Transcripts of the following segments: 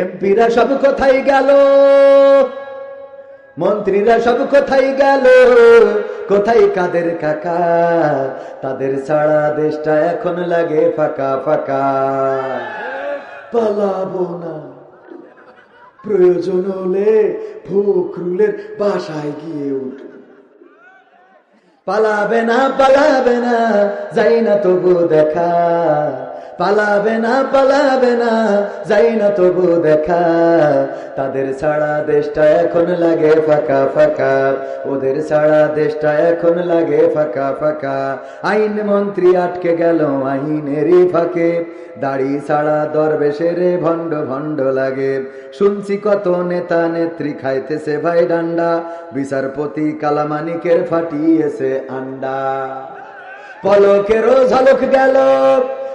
এমপিরা সব কোথায় গেল? মন্ত্রীরা সব কোথায় গেল? কোথায় কাদের কাকা? তাদের সারা দেশটা এখন লাগে ফাঁকা ফাঁকা। পালাবো না। প্রয়োজন হলে ফখরুলের বাসায় গিয়ে উঠব পালাবে না পালাবে না, যাই না তবু দেখা। পালাবে না পালাবে না, যাই না তবু দেখা। তাদের সারা দেশটা এখন লাগে ফাঁকা ফাঁকা। ওদের সারা দেশটা এখন লাগে ফাঁকা ফাঁকা। আইন মন্ত্রী আটকে গেল আইনেরই ফাঁকে। দাড়ি ছাড়া দরবেশের ভণ্ড ভণ্ড লাগে। শুনছি কত নেতা নেত্রী খাইতেছে ভাই ডান্ডা। বিচারপতি কালামানিকের ফাটিয়েছে আন্ডা। পলকেরও ঝলক গেল।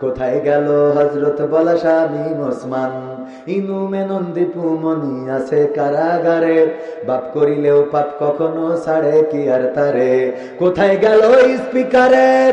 কোথায় গেল হজরত বলা স্বামী ওসমান ইনু নন্দীপু মনি আছে কারাগারে। বাপ করিলেও পাপ কখনো ছাড়ে কি আর তারে? কোথায় গেল স্পিকারের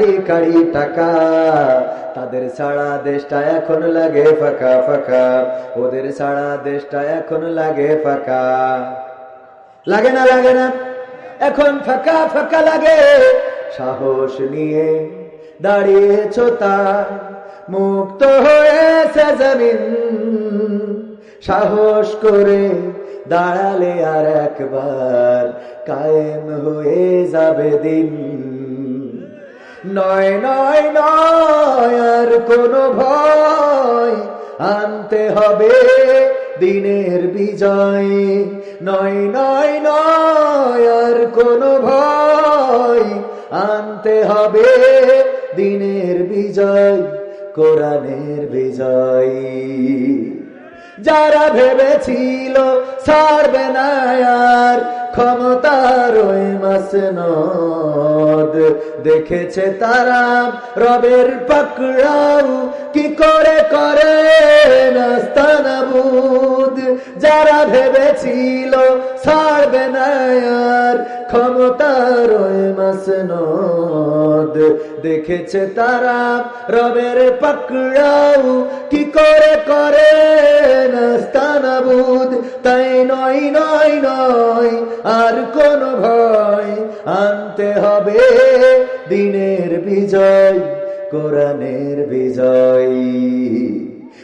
কাড়ি কাড়ি টাকা। তাদের সারা দেশটা এখন লাগে ফাঁকা ফাঁকা। ওদের সারা দেশটা এখন লাগে ফাঁকা। লাগে না লাগে না। এখন ফাঁকা ফাঁকা লাগে। সাহস নিয়ে দাঁড়িয়েছ তার মুক্ত হয়েছে জমিন। সাহস করে দাঁড়ালে আর একবার কায়েম হয়ে যাবে দিন। নয় নয় নয়, আর কোনো ভয়। আনতে হবে দিনের বিজয়। নয় নয় নয়, আর কোনো ভয়। আনতে হবে দিনের বিজয়, কোরআনের বিজয়। যারা ভেবেছিল ছাড়বে না ক্ষমতার ওই মাসনদ দেখেছে তারা রবের পাকড়াও কি করে করে নাস্তানাবুদ যারা ভেবেছিল ছাড় ক্ষমতার মাসনদ। দেখেছে তারা রবের পাকড়াও কি করে করে নাস্তানাবুদ। তাই নয় নয় নয়, আর কোন ভয় আনতে হবে দিনের বিজয়, কোরআনের বিজয়।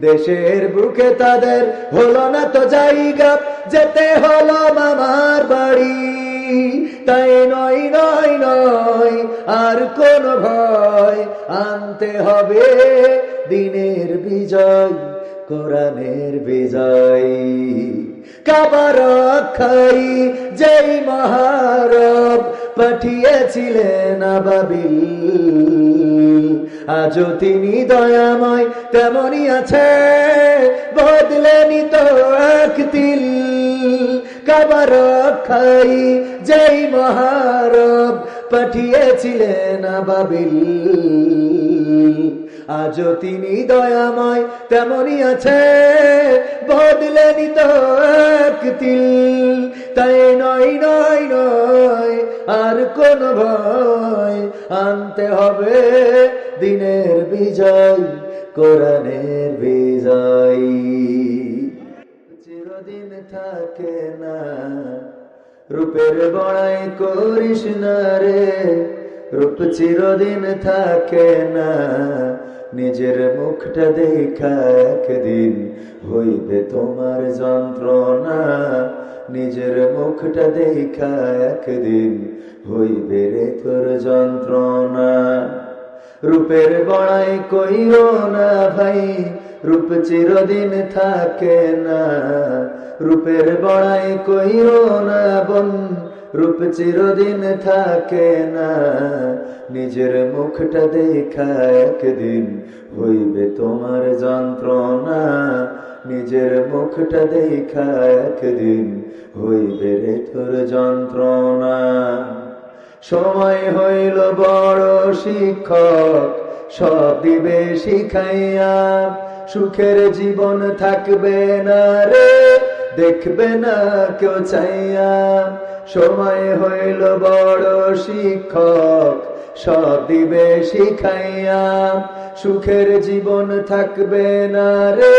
দেশের বুকে তাদের হলো না তো জায়গা, যেতে হলো মামার বাড়ি। তাই নয় নয় নয়, আর কোন ভয়, আনতে হবে দিনের বিজয়, কোরআনের বিজয়। কাবার খাই যেই মহারব পাঠিয়েছিলেন আবাবিল। আজও তিনি দয়াময়, তেমনই আছে। বদলেনি তো তিল, কাবার খাই যেই মহারব পাঠিয়েছিলেন আবাবিল। আজও তিনি দয়াময়, তেমনই আছে। বদলেনি তো তিল তাই নয় নয় নয়, আর কোন ভয় আনতে হবে। দিনের বিজয়, কোরআনের বিজয়। চিরদিন থাকে না, রূপের বড়াই করিস না রে। রূপ চিরদিন থাকে না, নিজের মুখটা দেখা একদিন হইবে তোমার যন্ত্রণা। নিজের মুখটা দেখা একদিন হইবে রে তোর যন্ত্রণা। রূপের বড়াই কইও না ভাই, রূপ চিরদিন থাকে না। রূপের বড়াই কইও না বোন, রূপ চিরদিন থাকে না। নিজের মুখটা দেখা একদিন হইবে তোমার যন্ত্রণা। নিজের মুখটা দেখা একদিন হইবে রে তোর যন্ত্রণা। সময় হইল বড় শিক্ষক, সব দিবে শিখাইয়া। সুখের জীবন থাকবে না রে, দেখবে না কেউ চাইয়া। সময় হইল বড় শিক্ষক, সব দিবে শিখাইয়া। সুখের জীবন থাকবে না রে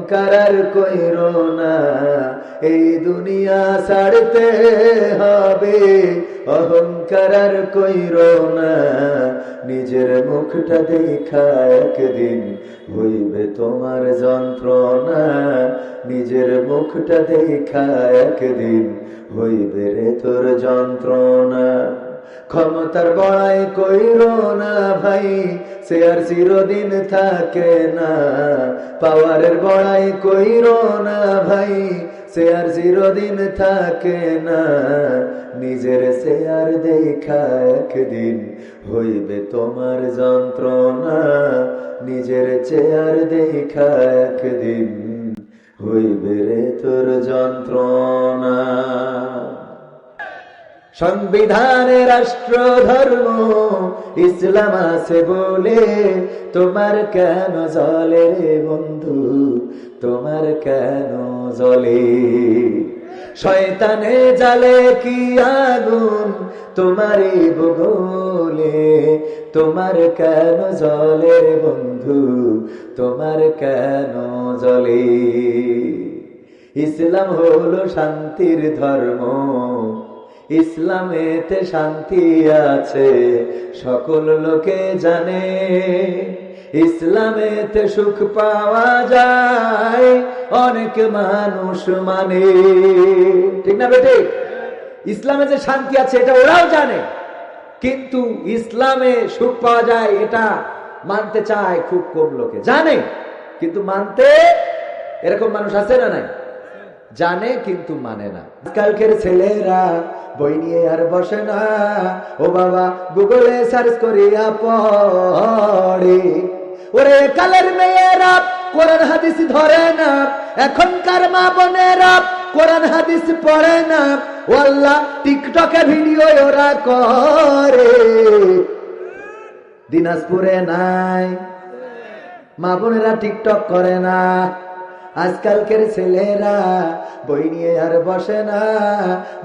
আর কইর না। এই দুনিয়া ছাড়তে হবে, অহংকার কইর না। নিজের মুখটা দেখা একদিন হইবে তোমার যন্ত্রণা। নিজের মুখটা দেখা একদিন হইবে রে তোর যন্ত্রণা। ক্ষমতার বড়াই কইর না ভাই, সে আর চিরদিন থাকে না। পাওয়ারের বড়াই কইর না ভাই, সে আর চিরদিন থাকে না। নিজের সে আর দেখা একদিন হইবে তোমার যন্ত্রণা। নিজের চেয়ার দেখা একদিন হইবে রে তোর যন্ত্রণা। সংবিধানে রাষ্ট্র ধর্ম ইসলাম আছে বলে তোমার কেন জলে রে বন্ধু? তোমার কেন জলে? শয়তানে জালে কি আগুন তোমারই বগলে তোমার কেন জলে রে বন্ধু? তোমার কেন জলে? ইসলাম হলো শান্তির ধর্ম। ইসলামেতে শান্তি আছে, সকল লোকে জানে। ইসলামেতে সুখ পাওয়া যায়, অনেক মানুষ মানে। ঠিক না বেটে? ইসলামে যে শান্তি আছে, এটা ওরাও জানে। কিন্তু ইসলামে সুখ পাওয়া যায়, এটা মানতে চায় খুব কম লোকে। জানে, কিন্তু মানতে এরকম মানুষ আছে না নাই? জানে কিন্তু মানে না। আজকালকের ছেলেরা বই নিয়ে আর বসে না। ও বাবা, গুগলে সার্চ করিয়া পড়ে। ওরে কালের মেয়েরা, কোরআন হাদিস ধরে না। এখনকার মা বোনেরা কোরআন হাদিস পড়ে না। ও আল্লাহ, টিকটকে ভিডিও ওরা করে। দিনাজপুরে নাই। মা বোনেরা টিকটক করে না। আজকালকের ছেলেরা বই নিয়ে আর বসে না।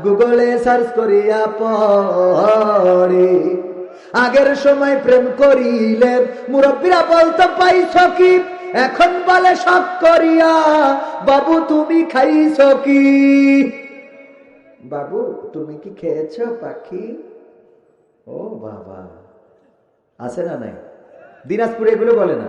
গুগলে সার্চ করিয়া পড়ে। আগের সময় প্রেম করিলে মুরব্বীরা বলতো পাইছ কি এখন বলে সব করিয়া। বাবু, তুমি খাইছ কি? বাবু, তুমি কি খেয়েছ, পাখি? ও বাবা, আছে না নাই? দিনাজপুরে এগুলো বলে না?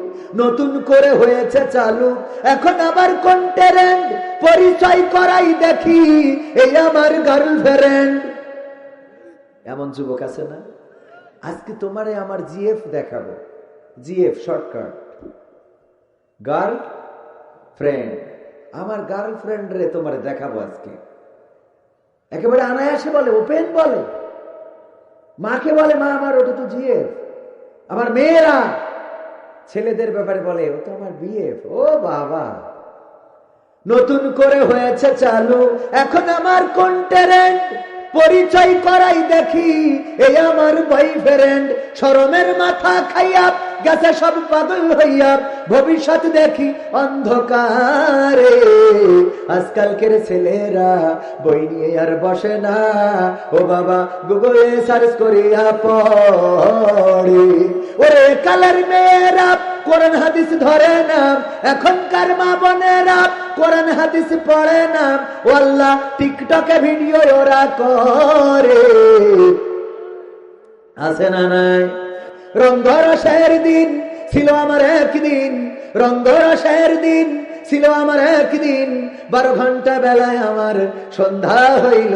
নতুন করে হয়েছে চালু। এখন আবার ট্যালেন্ট পরিচয় করাই দেখি, এই আমার গার্লফ্রেন্ড এমন যুবক আছে না? আজকে তোমারে আমার জিএফ দেখাবো। জিএফ শর্টকাট গার্ল ফ্রেন্ড আমার গার্লফ্রেন্ড রে তোমারে দেখাবো আজকে। একেবারে আনায়াসে বলে ওপেন বলে। মাকে বলে, মা, আমার ওটা তো জিএফ। আমার মেয়েরা ছেলেদের ব্যাপারে বলে, ও তো আমার বিয়ে, ও বাবা। নতুন করে হয়েছে চালু। এখন আমার কোন ট্যালেন্ট পরিচয় করাই দেখি, এই আমার বয়ফ্রেন্ড শরমের মাথা খাইয়া গেছে সব পাগল হইয়া, ভবিষ্যৎ দেখি অন্ধকারে। আজকালকের ছেলেরা বই নিয়ে আর বসে না। ও বাবা, গুগলে সার্চ করিয়া পড়ে। ওরে কালার মেয়েরা, কোরআন হাদিস ধরে না। এখনকার মা বোনেরা কোরআন হাদিস পড়ে না। ও টিকটকে ভিডিও ওরা করে। আছে না নাই? রঙ্গরসের দিন ছিল আমার একদিন, রঙ্গরসের দিন ছিল আমার একদিন, বারো ঘণ্টা বেলায় আমার সন্ধ্যা হইল।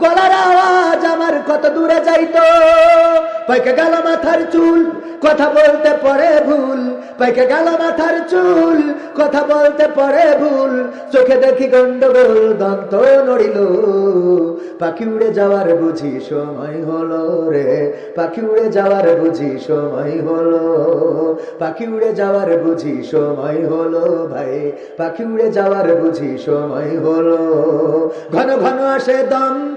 গলার আওয়াজ আমার কত দূরে যাইতো। পাইকে গেল মাথার চুল, কথা বলতে পরে ভুল। পাইকে গেল মাথার চুল, কথা বলতে পরে ভুল। চোখে দেখি গন্ডগোল, দন্ত নড়িল। পাখি উড়ে যাওয়ার বুঝি সময় হলো রে। পাখি উড়ে যাওয়ার বুঝি সময় হলো। পাখি উড়ে যাওয়ার বুঝি সময় হলো ভাই। পাখি উড়ে যাওয়ার বুঝি সময় হলো। ঘন ঘন আসে দম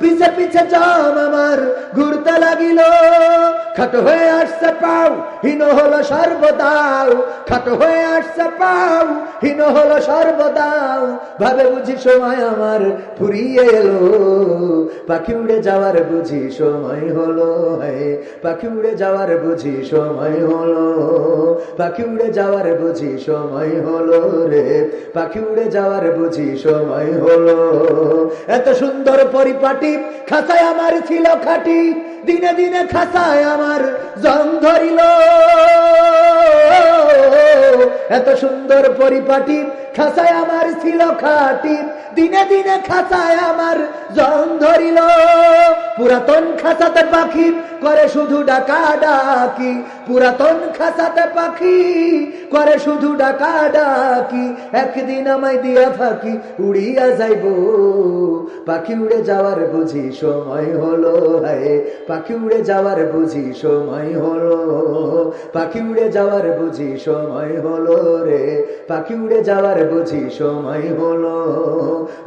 পিছে পিছে জম আমার, ঘুরতে লাগিল। খাটো হয়ে আসছে পাও, হীন হলো সর্বদাও। খাটো হয়ে আসছে পাও, হীন হলো সর্বদাও। ভাবে বুঝি সময় আমার ফুরিয়ে এলো। পাখি উড়ে যাওয়ার বুঝি সময় হলো পাখি উড়ে যাওয়ার বুঝি সময় হলো। পাখি উড়ে যাওয়ার বুঝি সময় হলো রে। পাখি উড়ে যাওয়ার বুঝি সময় হলো। এত সুন্দর পরিপাটি খাসায় আমার ছিল খাটি দিনে দিনে খাসায় আমার জং ধরিল। এত সুন্দর পরিপাটি খাসায় আমার ছিল খাটি দিনে দিনে খাসায় আমার জং ধরিল। পুরাতন খাসাতে পাখি করে শুধু ডাকা ডাকি। পুরাতন খাসাতে পাখি করে শুধু ডাকা ডাকি। একদিন আমায় দিয়া ফাঁকি উড়িয়া যাইব। পাখি উড়ে যাওয়ার বুঝি সময় হলো হায় পাখি উড়ে যাওয়ার বুঝি সময় হলো। পাখি উড়ে যাওয়ার বুঝি সময় হলো রে। পাখি উড়ে যাওয়ার বুঝি সময় হলো।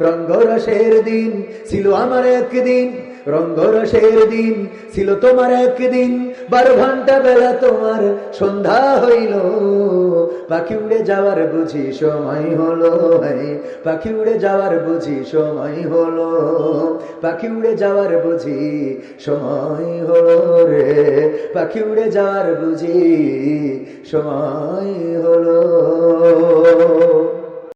রঙ্গরসের দিন ছিল আমার একদিন। রঙ্গরসের দিন ছিল তোমার একদিন বারো ঘণ্টা বেলা তোমার সন্ধ্যা হইল। পাখি উড়ে যাওয়ার বুঝি সময় হলো পাখি উড়ে যাওয়ার বুঝি সময় হলো, পাখি উড়ে যাওয়ার বুঝি সময় হলো রে, পাখি উড়ে যাওয়ার বুঝি সময় হলো।